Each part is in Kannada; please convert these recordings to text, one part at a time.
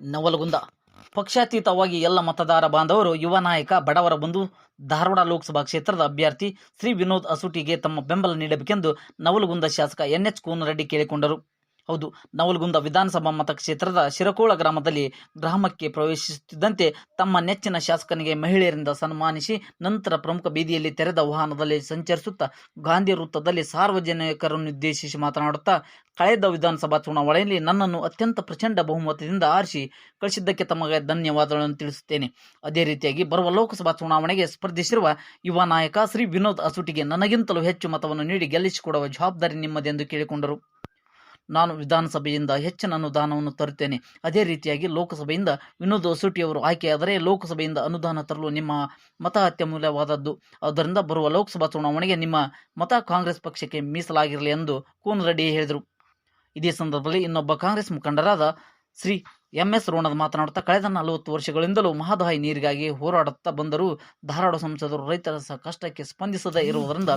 ನವಲಗುಂದ. ಪಕ್ಷಾತೀತವಾಗಿ ಎಲ್ಲ ಮತದಾರ ಬಾಂಧವರು, ಯುವ ನಾಯಕ, ಬಡವರ ಬಂಧು, ಧಾರವಾಡ ಲೋಕಸಭಾ ಕ್ಷೇತ್ರದ ಅಭ್ಯರ್ಥಿ ಶ್ರೀ ವಿನೋದ್ ಅಸೂಟಿಗೆ ತಮ್ಮ ಬೆಂಬಲ ನೀಡಬೇಕೆಂದು ನವಲಗುಂದ ಶಾಸಕ ಎನ್ ಎಚ್ ಕೋನರೆಡ್ಡಿ ಕೇಳಿಕೊಂಡರು. ಹೌದು, ನವಲಗುಂದ ವಿಧಾನಸಭಾ ಮತಕ್ಷೇತ್ರದ ಶಿರಕೋಳ ಗ್ರಾಮದಲ್ಲಿ ಗ್ರಾಮಕ್ಕೆ ಪ್ರವೇಶಿಸುತ್ತಿದ್ದಂತೆ ತಮ್ಮ ನೆಚ್ಚಿನ ಶಾಸಕನಿಗೆ ಮಹಿಳೆಯರಿಂದ ಸನ್ಮಾನಿಸಿ ನಂತರ ಪ್ರಮುಖ ಬೀದಿಯಲ್ಲಿ ತೆರೆದ ವಾಹನದಲ್ಲಿ ಸಂಚರಿಸುತ್ತಾ ಗಾಂಧಿ ವೃತ್ತದಲ್ಲಿ ಸಾರ್ವಜನಿಕರನ್ನುದ್ದೇಶಿಸಿ ಮಾತನಾಡುತ್ತಾ, ಕಳೆದ ವಿಧಾನಸಭಾ ಚುನಾವಣೆಯಲ್ಲಿ ನನ್ನನ್ನು ಅತ್ಯಂತ ಪ್ರಚಂಡ ಬಹುಮತದಿಂದ ಆರಿಸಿ ಕಳಿಸಿದ್ದಕ್ಕೆ ತಮಗೆ ಧನ್ಯವಾದಗಳನ್ನು ತಿಳಿಸುತ್ತೇನೆ. ಅದೇ ರೀತಿಯಾಗಿ ಬರುವ ಲೋಕಸಭಾ ಚುನಾವಣೆಗೆ ಸ್ಪರ್ಧಿಸಿರುವ ಯುವ ನಾಯಕ ಶ್ರೀ ವಿನೋದ್ ಅಸುಟಿಗೆ ನನಗಿಂತಲೂ ಹೆಚ್ಚು ಮತವನ್ನು ನೀಡಿ ಗೆಲ್ಲಿಸಿಕೊಡುವ ಜವಾಬ್ದಾರಿ ನಿಮ್ಮದೆಂದು ಕೇಳಿಕೊಂಡರು. ನಾನು ವಿಧಾನಸಭೆಯಿಂದ ಹೆಚ್ಚಿನ ಅನುದಾನವನ್ನು ತರುತ್ತೇನೆ. ಅದೇ ರೀತಿಯಾಗಿ ಲೋಕಸಭೆಯಿಂದ ವಿನೋದ್ ಅಸೂಟಿಯವರು ಆಯ್ಕೆಯಾದರೆ ಲೋಕಸಭೆಯಿಂದ ಅನುದಾನ ತರಲು ನಿಮ್ಮ ಮತ ಅತ್ಯಮೂಲ್ಯವಾದದ್ದು ಅದರಿಂದ ಬರುವ ಲೋಕಸಭಾ ಚುನಾವಣೆಗೆ ನಿಮ್ಮ ಮತ ಕಾಂಗ್ರೆಸ್ ಪಕ್ಷಕ್ಕೆ ಮೀಸಲಾಗಿರಲಿ ಎಂದು ಕೋನರೆಡ್ಡಿ ಹೇಳಿದರು. ಇದೇ ಸಂದರ್ಭದಲ್ಲಿ ಇನ್ನೊಬ್ಬ ಕಾಂಗ್ರೆಸ್ ಮುಖಂಡರಾದ ಶ್ರೀ ಎಂ ಎಸ್ ರೋಣದ್ ಮಾತನಾಡುತ್ತಾ ಕಳೆದ ನಲವತ್ತು ವರ್ಷಗಳಿಂದಲೂ ಮಹದಾಯಿ ನೀರಿಗಾಗಿ ಹೋರಾಡುತ್ತಾ ಬಂದರೂ ಧಾರವಾಡ ಸಂಸದರು ರೈತರ ಸಹ ಕಷ್ಟಕ್ಕೆ ಸ್ಪಂದಿಸದೇ ಇರುವುದರಿಂದ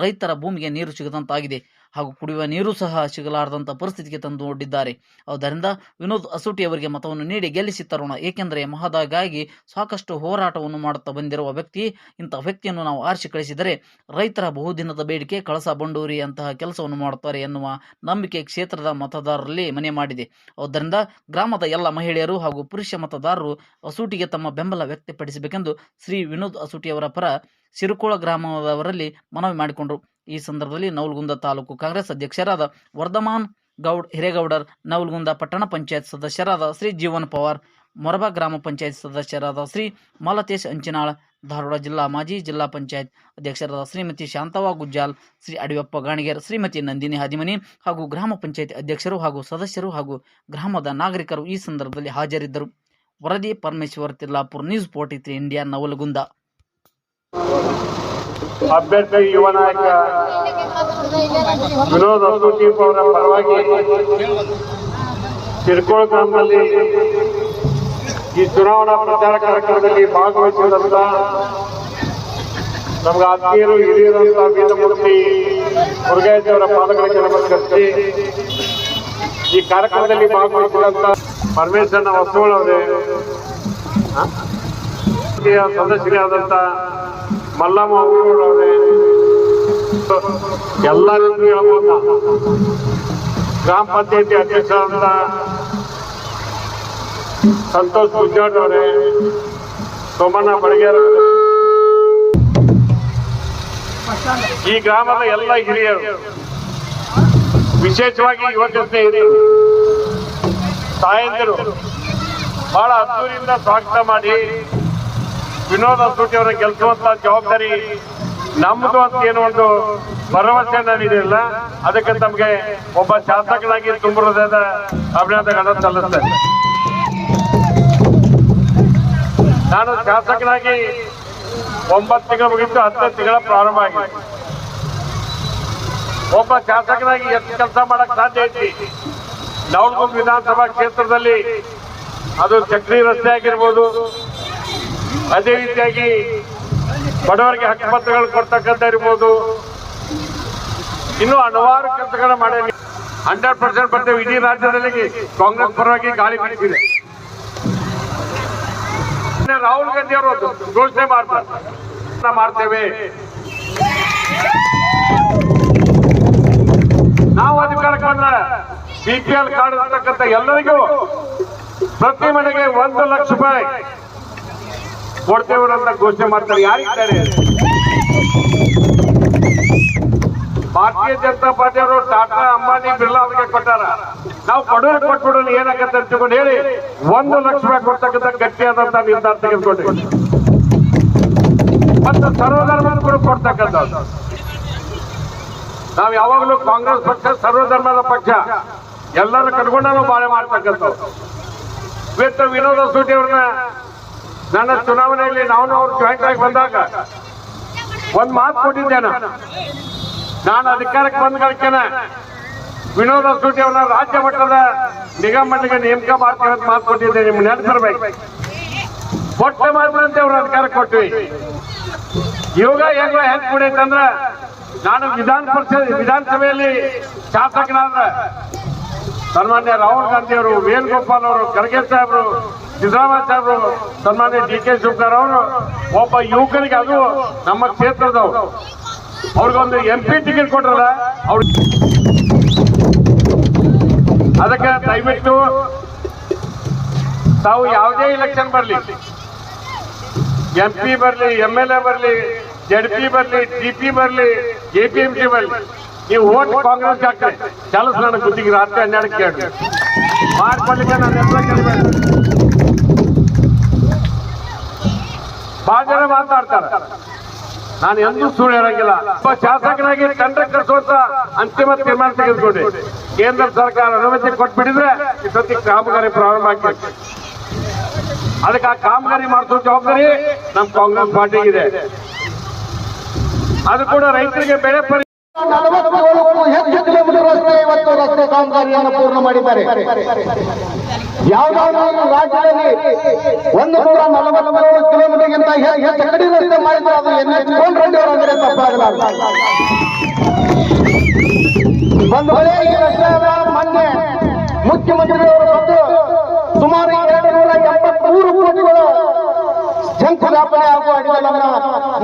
ರೈತರ ಭೂಮಿಗೆ ನೀರು ಸಿಗದಂತಾಗಿದೆ ಹಾಗೂ ಕುಡಿಯುವ ನೀರು ಸಹ ಸಿಗಲಾರದಂಥ ಪರಿಸ್ಥಿತಿಗೆ ತಂದು ಒಡ್ಡಿದ್ದಾರೆ ಆದ್ದರಿಂದ ವಿನೋದ್ ಅಸೂಟಿ ಅವರಿಗೆ ಮತವನ್ನು ನೀಡಿ ಗೆಲ್ಲಿಸಿ ತರೋಣ, ಏಕೆಂದರೆ ಮಹದಾಯಿಗಾಗಿ ಸಾಕಷ್ಟು ಹೋರಾಟವನ್ನು ಮಾಡುತ್ತಾ ಬಂದಿರುವ ವ್ಯಕ್ತಿ, ಇಂಥ ವ್ಯಕ್ತಿಯನ್ನು ನಾವು ಆರಿಸಿ ಕಳಿಸಿದರೆ ರೈತರ ಬಹುದಿನದ ಬೇಡಿಕೆ ಕಳಸ ಬಂಡೂರಿ ಅಂತಹ ಕೆಲಸವನ್ನು ಮಾಡುತ್ತಾರೆ ಎನ್ನುವ ನಂಬಿಕೆ ಕ್ಷೇತ್ರದ ಮತದಾರರಲ್ಲಿ ಮನೆ ಮಾಡಿದೆ. ಆದ್ದರಿಂದ ಗ್ರಾಮದ ಎಲ್ಲ ಮಹಿಳೆಯರು ಹಾಗೂ ಪುರುಷ ಮತದಾರರು ಅಸೂಟಿಗೆ ತಮ್ಮ ಬೆಂಬಲ ವ್ಯಕ್ತಪಡಿಸಬೇಕೆಂದು ಶ್ರೀ ವಿನೋದ್ ಅಸೂಟಿಯವರ ಪರ ಸಿರುಕೋಳ ಗ್ರಾಮದವರಲ್ಲಿ ಮನವಿ ಮಾಡಿಕೊಂಡರು. ಈ ಸಂದರ್ಭದಲ್ಲಿ ನವಲ್ಗುಂದ ತಾಲೂಕು ಕಾಂಗ್ರೆಸ್ ಅಧ್ಯಕ್ಷರಾದ ವರ್ಧಮಾನ್ ಗೌಡ್ ಹಿರೇಗೌಡರ್, ನವಲ್ಗುಂದ ಪಟ್ಟಣ ಪಂಚಾಯತ್ ಸದಸ್ಯರಾದ ಶ್ರೀ ಜೀವನ್ ಪವಾರ್, ಮೊರಬಾ ಗ್ರಾಮ ಪಂಚಾಯತ್ ಸದಸ್ಯರಾದ ಶ್ರೀ ಮಾಲತೇಶ್ ಅಂಚಿನಾಳ್ ಧಾರವಾಡ ಜಿಲ್ಲಾ ಮಾಜಿ ಜಿಲ್ಲಾ ಪಂಚಾಯತ್ ಅಧ್ಯಕ್ಷರಾದ ಶ್ರೀಮತಿ ಶಾಂತವ್ವ ಗುಜ್ಜಾಲ್, ಶ್ರೀ ಅಡಿಯಪ್ಪ ಗಾಣಿಗೇರ್, ಶ್ರೀಮತಿ ನಂದಿನಿ ಹಾದಿಮನಿ ಹಾಗೂ ಗ್ರಾಮ ಪಂಚಾಯತ್ ಅಧ್ಯಕ್ಷರು ಹಾಗೂ ಸದಸ್ಯರು ಹಾಗೂ ಗ್ರಾಮದ ನಾಗರಿಕರು ಈ ಸಂದರ್ಭದಲ್ಲಿ ಹಾಜರಿದ್ದರು. ವರದಿ Parameshwar Tillapur news forty three India, Navalgund. ಅಭ್ಯರ್ಥಿ ಯುವ ನಾಯಕ ವಿನೋದ್ ಅವರ ಪರವಾಗಿ ತಿರ್ಕೋಳ ಗ್ರಾಮದಲ್ಲಿ ಈ ಚುನಾವಣಾ ಪ್ರಚಾರ ಕಾರ್ಯಕ್ರಮದಲ್ಲಿ ಭಾಗವಹಿಸಿದಂತ ನಮ್ಗೆ ಆತ್ಮೀಯರು ಹಿರಿಯರಂತ ವೀರಮೂರ್ತಿ ಮುರುಗೇಶ್ ಅವರ ಪಾದಗಳಿಗೆ ನಮಸ್ಕರಿಸಿ ಈ ಕಾರ್ಯಕ್ರಮದಲ್ಲಿ ಭಾಗವಹಿಸಿದಂತ ಪರಮೇಶ್ವರನ ವಸ್ತುಗಳವರೇ ಸದಸ್ಯರಾದಂತ ಮಲ್ಲಮ್ಮ ಅವರೇ, ಎಲ್ಲರಿಗೂ ಹೇಳ್ಬೋದ, ಗ್ರಾಮ ಪಂಚಾಯತಿ ಅಧ್ಯಕ್ಷರಾದಂತ ಸಂತೋಷ್ ಗುಜ್ಜಾಡ್ ಅವರೇ, ಸೋಮಣ್ಣ ಬಡಗೇರ ಈ ಗ್ರಾಮದ ಎಲ್ಲ ಹಿರಿಯರು, ವಿಶೇಷವಾಗಿ ಯುವಕ ಸ್ನೇಹಿತರು ತಾಯಂದಿರು, ಬಹಳ ಅದ್ದೂರಿಯಿಂದ ಸ್ವಾಗತ ಮಾಡಿ ವಿನೋದ್ ಅಸೂಟಿ ಅವರ ಜವಾಬ್ದಾರಿ ನಮ್ದು ಅಂತ ಏನು ಒಂದು ಭರವಸೆ ನಾನಿದೆಯಲ್ಲ ಅದಕ್ಕೆ ತಮಗೆ ಒಬ್ಬ ಶಾಸಕನಾಗಿ ತುಂಬ ಹೃದಯದ ಅಭಿನಂದನೆಗಳನ್ನು ಸಲ್ಲಿಸ್ತೇನೆ. ನಾನು ಶಾಸಕನಾಗಿ ಒಂಬತ್ತು ತಿಂಗಳ ಮುಗಿತು ಹತ್ತು ತಿಂಗಳ ಪ್ರಾರಂಭ ಆಗಿದೆ. ಒಬ್ಬ ಶಾಸಕನಾಗಿ ಎಷ್ಟು ಕೆಲಸ ಮಾಡಕ್ ಸಾಧ್ಯ ಐತಿ? ನವಲ್ಗುಂದ್ ವಿಧಾನಸಭಾ ಕ್ಷೇತ್ರದಲ್ಲಿ ಅದು ಚಕ್ರಿ ರಸ್ತೆ ಆಗಿರ್ಬೋದು, ಅದೇ ರೀತಿಯಾಗಿ ಬಡವರಿಗೆ ಹಕ್ಕುಪತ್ರಗಳು ಕೊಡ್ತಕ್ಕಂಥ ಇರ್ಬೋದು. ಇನ್ನೂ ಹಲವಾರು ಕೆಲಸಗಳ ಮಾಡಿ ಹಂಡ್ರೆಡ್ ಪರ್ಸೆಂಟ್ ಬರ್ತೇವೆ ಇಡೀ ರಾಜ್ಯದಲ್ಲಿ ಕಾಂಗ್ರೆಸ್ ಪರವಾಗಿ ಗಾಳಿ ಬೀಸಿದೆ ರಾಹುಲ್ ಗಾಂಧಿ ಅವರು ಘೋಷಣೆ ಮಾಡ್ತಾರೆ. ಮಾಡ್ತೇವೆ. ನಾವು ಅಧಿಕಾರಕ್ಕೆ ಬಂದ್ರೆ ಬಿ ಪಿ ಎಲ್ ಕಾರ್ಡ್ ಇರ್ತಕ್ಕಂಥ ಎಲ್ಲರಿಗೂ ಪ್ರತಿ ಮನೆಗೆ ಒಂದು ಲಕ್ಷ ರೂಪಾಯಿ ಕೊಡ್ತೇವೆ ಅಂತ ಘೋಷಣೆ ಮಾಡ್ತಾರೆ. ಯಾರಿದ್ದಾರೆ? ಭಾರತೀಯ ಜನತಾ ಪಾರ್ಟಿಯವರು ಟಾಟಾ ಅಂಬಾನಿ ಬಿರ್ಲಾ ಅವರಿಗೆ ಕೊಟ್ಟಾರ. ನಾವು ಕೊಡೋಣ ಕೊಟ್ಬಿಡೋಣ ಏನಾಗತ್ತೆ ಅಂತ ತಿಳ್ಕೊಂಡು ಹೇಳಿ, ಒಂದು ಲಕ್ಷ ರೂಪಾಯಿ ಕೊಡ್ತಕ್ಕಂಥ ಗಟ್ಟಿಯಾದಂತ ನಿರ್ಧಾರ ತೆಗೆದುಕೊಂಡು ಮತ್ತು ಸರ್ವಧರ್ಮದ ಕೂಡ ಕೊಡ್ತಕ್ಕಂಥದ್ದು. ನಾವು ಯಾವಾಗಲೂ ಕಾಂಗ್ರೆಸ್ ಪಕ್ಷ ಸರ್ವಧರ್ಮದ ಪಕ್ಷ ಎಲ್ಲರೂ ಕಟ್ಕೊಂಡು ನಾವು ಬಾಳೆ ಮಾಡ್ತಕ್ಕಂಥದ್ದು. ವಿತ್ ವಿನೋದ ಸೂಟಿ ಅವ್ರನ್ನ ನನ್ನ ಚುನಾವಣೆಯಲ್ಲಿ ನಾವು ಅವ್ರು ಜಾಯಿಂಟ್ ಆಗಿ ಬಂದಾಗ ಒಂದು ಮಾತು ಕೊಟ್ಟಿದ್ದೆ ನಾನು ಅಧಿಕಾರಕ್ಕೆ ಬಂದ್ಗಳಕ್ಕೇನೆ ವಿನೋದ ಸೂಟಿ ರಾಜ್ಯ ಮಟ್ಟದ ನಿಗಮ ಮಂಡಳಿಗೆ ನೇಮಕ ಮಾಡ್ತೀವಿ ಅಂತ ಮಾತು ಕೊಟ್ಟಿದ್ದೆ ನಿಮ್ಗೆ ನೆನಪಿರ್ಬೇಕು. ಕೊಟ್ಟ ಮಾತ್ರಂತೆ ಅವ್ರ ಅಧಿಕಾರ ಕೊಟ್ವಿ. ಇವಾಗ ಹೆಂಗ ಹೆಂಗ್ ಕುಡಿಯತ್ತಂದ್ರ ನಾನು ವಿಧಾನ ಪರಿಷತ್, ವಿಧಾನಸಭೆಯಲ್ಲಿ ಶಾಸಕನಾದ್ರ ಸನ್ಮಾನ್ಯ ರಾಹುಲ್ ಗಾಂಧಿ ಅವರು, ವೇಣುಗೋಪಾಲ್ ಅವರು, ಖರ್ಗೆ ಸಾಹೇಬರು, ಸಿದ್ದರಾಮಯ್ಯ ಸಾಹೇಬರು, ಸನ್ಮಾನ್ಯ ಡಿ ಕೆ ಶಿವಕುಮಾರ್ ಅವರು ಒಬ್ಬ ಯುವಕರಿಗೆ ಅದು ನಮ್ಮ ಕ್ಷೇತ್ರದವರು ಅವ್ರಿಗೊಂದು ಎಂ ಪಿ ಟಿಕೆಟ್ ಕೊಟ್ರಲ್ಲ, ಅವ್ರ ದಯವಿಟ್ಟು ತಾವು ಯಾವುದೇ ಇಲೆಕ್ಷನ್ ಬರಲಿ. ಎಂ ಪಿ ಬರಲಿ ಎಂ ಎಲ್ ಎ ಬರಲಿ ಜೆಡ್ ಪಿ ಬರಲಿ ಟಿ ಪಿ ಬರಲಿ ಎ ಪಿ ಎಂ ಸಿ ಬರಲಿ, ನೀವು ಓಟ್ ಕಾಂಗ್ರೆಸ್ ಹಾಕ್ರಿ ಕೆಲಸ ನನಗೆ ಗುದ್ದಿಗೆ ರಾತ್ರಿ ಹನ್ನೆರಡಕ್ಕೆ ಕೇಳಿ. ಮಾಡ್ಕೊಳ್ಳಿಕ್ಕೆ ನಾನು ಎಲ್ಲ ಕೇಳಬೇಕು. ಬಹಳ ಜನ ಮಾತಾಡ್ತಾರೆ. ನಾನು ಎಂದೂ ಸುಳ್ಳು ಹೇಳಂಗಿಲ್ಲ. ಶಾಸಕನಾಗಿ ಕಂಡಕ್ಟರ್ ಕಳಿಸುವಂತ ಅಂತಿಮ ತೀರ್ಮಾನ ತೆಗೆದುಕೊಂಡೆ. ಕೇಂದ್ರ ಸರ್ಕಾರ ಅನುಮತಿ ಕೊಟ್ಬಿಟ್ಟಿದ್ರೆ ಇಷ್ಟೊತ್ತಿಗೆ ಕಾಮಗಾರಿ ಪ್ರಾರಂಭ ಆಗ್ಬೇಕು. ಅದಕ್ಕೆ ಆ ಕಾಮಗಾರಿ ಮಾಡಿಸೋ ಜವಾಬ್ದಾರಿ ನಮ್ಮ ಕಾಂಗ್ರೆಸ್ ಪಾರ್ಟಿಗಿದೆ. ಅದು ಕೂಡ ರೈತರಿಗೆ ಬೆಳೆ ನಲವತ್ತೇಳಕ್ಕೂ ಹೆಚ್ಚು ರಸ್ತೆ ಇವತ್ತು ರಸ್ತೆ ಕಾಮಗಾರಿಯನ್ನು ಪೂರ್ಣ ಮಾಡಿದ್ದಾರೆ. ಯಾವುದಾದ್ರೂ ರಾಜ್ಯದಲ್ಲಿ ಒಂದು ನೂರ ನಲವತ್ತೇಳು ಕಿಲೋಮೀಟರ್ಗಿಂತ ಹೆಚ್ಚು ಕಡಿಮೆ ರಸ್ತೆ ಮಾಡಿದ್ರೆ ಅದು ಎನ್ ಎಚ್ ರೆಡ್ಡಿ ಅವರ ಅಂದರೆ ತಪ್ಪಾಗಲಾರದು. ಒಂದು ಮೊನ್ನೆ ಮುಖ್ಯಮಂತ್ರಿಯವರು ಬಂದು ಸುಮಾರು ಎರಡು ನೂರ ಎಂಬತ್ಮೂರು ಕೋಟಿಗಳು ಶಂಕುಸ್ಥಾಪನೆ ಅಡಿಗಳನ್ನ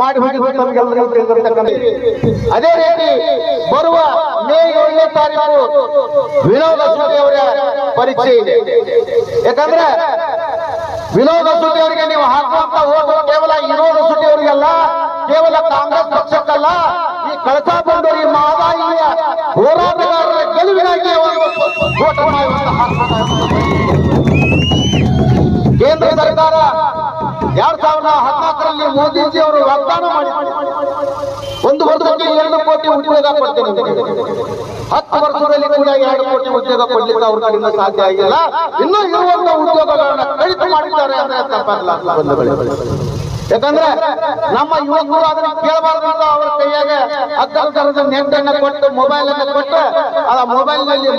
ಮಾಡಿ ಹೋಗಿ ತಮಗೆಲ್ಲರಿಗೂ ತಿಳಿದಿರತಕ್ಕಂಥ ಅದೇ ರೀತಿ ಬರುವ ಮೇ ಏಳನೇ ತಾರೀಕು ವಿನೋದ ಸುದ್ದಿ ಅವರ ಪರಿಚಯ ಇದೆ. ಯಾಕಂದ್ರೆ ವಿನೋದ ಸುದ್ದಿ ಅವರಿಗೆ ನೀವು ಹಾಕುವಂತ ಹೋಗುವ ಕೇವಲ ವಿನೋದ ಸುದ್ದಿ ಅವರಿಗೆಲ್ಲ, ಕೇವಲ ಕಾಂಗ್ರೆಸ್ ಪಕ್ಷಕ್ಕಲ್ಲ ಕಳಸಾ ಬಂದೂರಿ ಮಾದಾಯಿಯ ಹೋರಾಟಗಾರರ ಹಾಕ್ತಾರೆ. ಕೇಂದ್ರ ಸರ್ಕಾರ ಎರಡ್ ಸಾವಿರದ ಹದಿನಾಲ್ಕರಲ್ಲಿ ಮೋದಿಜಿ ಅವರು ವಾಗ್ದಾನ ಮಾಡಿ ಒಂದು ವರ್ಷಕ್ಕೆ ಎರಡು ಕೋಟಿ ಉದ್ಯೋಗ ಕೊಡ್ತೇನೆ ಹತ್ತು ವರ್ಷದಲ್ಲಿ ಕೂಡ ಎರಡು ಕೋಟಿ ಉದ್ಯೋಗ ಕೊಡ್ಲಿಕ್ಕೆ ಅವ್ರ ಕಡೆಯಿಂದ ಸಾಧ್ಯ ಆಗಿಲ್ಲ. ಇನ್ನೂ ಇರುವಂತ ಉದ್ಯೋಗಗಳನ್ನ ಕಡಿತ ಮಾಡಿದ್ದಾರೆ ಅಂದ್ರೆ ತಪ್ಪಾಗಲ್ಲ. ಯಾಕಂದ್ರೆ ನಮ್ಮ ಯುವಕರು ಅದನ್ನ ಕೇಳಬಾರ್ದು ಅವ್ರ ಕೈಯಾಗ ಹತ್ತರದ ನೆಟ್ಟನ್ನ ಕೊಟ್ಟು ಮೊಬೈಲ್ ಅನ್ನ ಕೊಟ್ಟು ಆ ಮೊಬೈಲ್ನಲ್ಲಿ